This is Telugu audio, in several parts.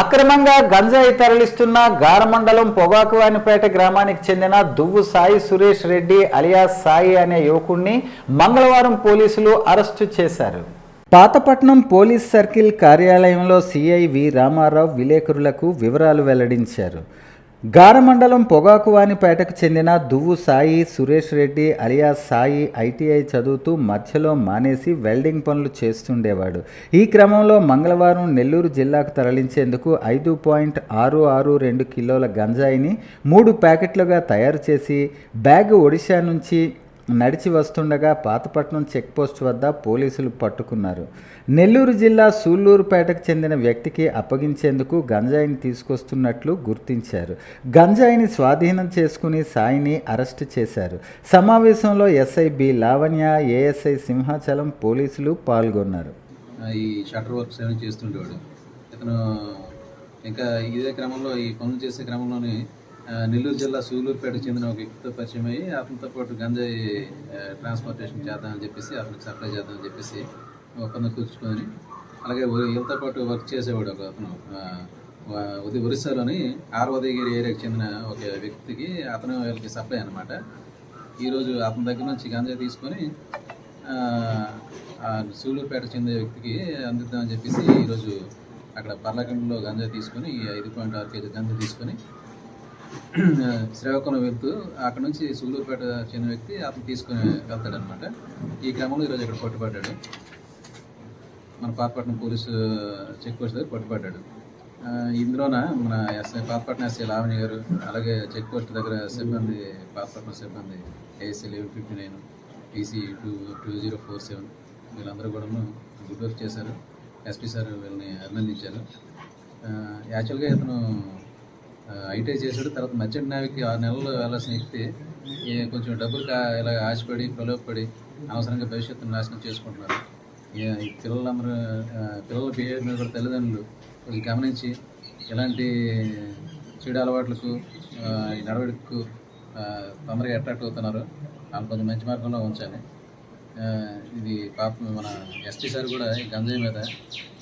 అక్రమంగా గంజాయి తరలిస్తున్న గారమండలం పొగాకువానిపేట గ్రామానికి చెందిన దువ్వు సాయి సురేష్ రెడ్డి అలియాస్ సాయి అనే యువకుణ్ణి మంగళవారం పోలీసులు అరెస్టు చేశారు. పాతపట్నం పోలీస్ సర్కిల్ కార్యాలయంలో సిఐ వి రామారావు విలేకరులకు వివరాలు వెల్లడించారు. గారమండలం పొగాకువానిపేటకు చెందిన దువ్వు సాయి సురేష్ రెడ్డి అలియా సాయి ఐటీఐ చదువుతూ మధ్యలో మానేసి వెల్డింగ్ పనులు చేస్తుండేవాడు. ఈ క్రమంలో మంగళవారం నెల్లూరు జిల్లాకు తరలించేందుకు ఐదు పాయింట్ ఆరు ఆరు రెండు కిలోల గంజాయిని మూడు ప్యాకెట్లుగా తయారు చేసి బ్యాగ్ ఒడిశా నుంచి నడిచి వస్తుండగా పాతపట్నం చెక్పోస్ట్ వద్ద పోలీసులు పట్టుకున్నారు. నెల్లూరు జిల్లా సూళ్ళూరుపేటకు చెందిన వ్యక్తికి అప్పగించేందుకు గంజాయిని తీసుకొస్తున్నట్లు గుర్తించారు. గంజాయిని స్వాధీనం చేసుకుని సాయిని అరెస్టు చేశారు. సమావేశంలో SI B Lavanya ASI Simhachalam పోలీసులు పాల్గొన్నారు. ఈ షటర్ చేస్తుండేవాడు? ఇతను ఇంకా ఇదే క్రమంలో ఈ పనులు చేసే క్రమంలోనే నెల్లూరు జిల్లా సూలూరుపేట చెందిన ఒక వ్యక్తితో పరిచయం అయ్యి అతనితో పాటు గంజాయి ట్రాన్స్పోర్టేషన్ చేద్దామని చెప్పేసి అతనికి సప్లై చేద్దామని చెప్పేసి ఒప్పందం కూర్చుకొని అలాగే వీళ్ళతో పాటు వర్క్ చేసేవాడు ఒక అతను. ఉది ఒరిస్సాలోని ఆర్వదగిరి ఏరియాకి చెందిన ఒక వ్యక్తికి అతను వీళ్ళకి సప్లై అనమాట ఈరోజు అతని దగ్గర నుంచి గంజాయి తీసుకొని ఆ, చెందిన సూలూరుపేట చెందే వ్యక్తికి అందిద్దామని చెప్పేసి ఈరోజు అక్కడ పర్లకండలో గంజా తీసుకొని ఐదు పాయింట్ ఆరు కేజీ గంజా తీసుకొని శ్రీకాకుళం వెళ్తూ అక్కడ నుంచి సూలూరుపేట చెందిన వ్యక్తి అతను తీసుకొని వెళ్తాడనమాట ఈ క్రమంలో ఈరోజు ఇక్కడ పట్టుబడ్డాడు. మన పాతపట్నం పోలీసు చెక్ పోస్ట్ దగ్గర పట్టుబడ్డాడు. ఇందులోన మన ఎస్ఐ పాతపట్నం ఎస్ఐ లావణి గారు అలాగే చెక్ పోస్ట్ దగ్గర సిబ్బంది పాతపట్నం సిబ్బంది ASI eleven fifty nine TC two two zero four seven వీళ్ళందరూ కూడా గుడ్ వర్క్ చేశారు ఎస్పీ సార్ వీళ్ళని అభినందించారు. యాక్చువల్గా ఇతను ఐటీఐ చేశాడు. తర్వాత మర్చెంట్ నావికి ఆరు నెలలు వెళ్ళాల్సిన వ్యక్తి ఈ కొంచెం డబ్బులు కా ఇలా ఆశపడి ప్రలోభపడి అవసరంగా భవిష్యత్తును నాశనం చేసుకుంటున్నారు. ఈ పిల్లలందరూ పిల్లల బిహేవియర్ మీద కూడా తల్లిదండ్రులు కొంచెం గమనించి ఇలాంటి చెడు అలవాట్లకు ఈ నడవడికు తొందరగా అట్రాక్ట్ అవుతున్నారు. వాళ్ళు కొంచెం మంచి మార్గంలో ఉంచాలి. ఇది పాప మన ఎస్టీ సార్ కూడా ఈ గంజాయి మీద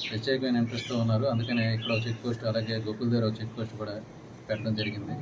ప్రత్యేకమైన ఇంట్రెస్ట్తో ఉన్నారు. అందుకనే ఇక్కడ ఒక చెక్ పోస్ట్ అలాగే గోకుల్ దగ్గర ఒక చెక్ పోస్ట్ కూడా పెట్టడం జరిగింది.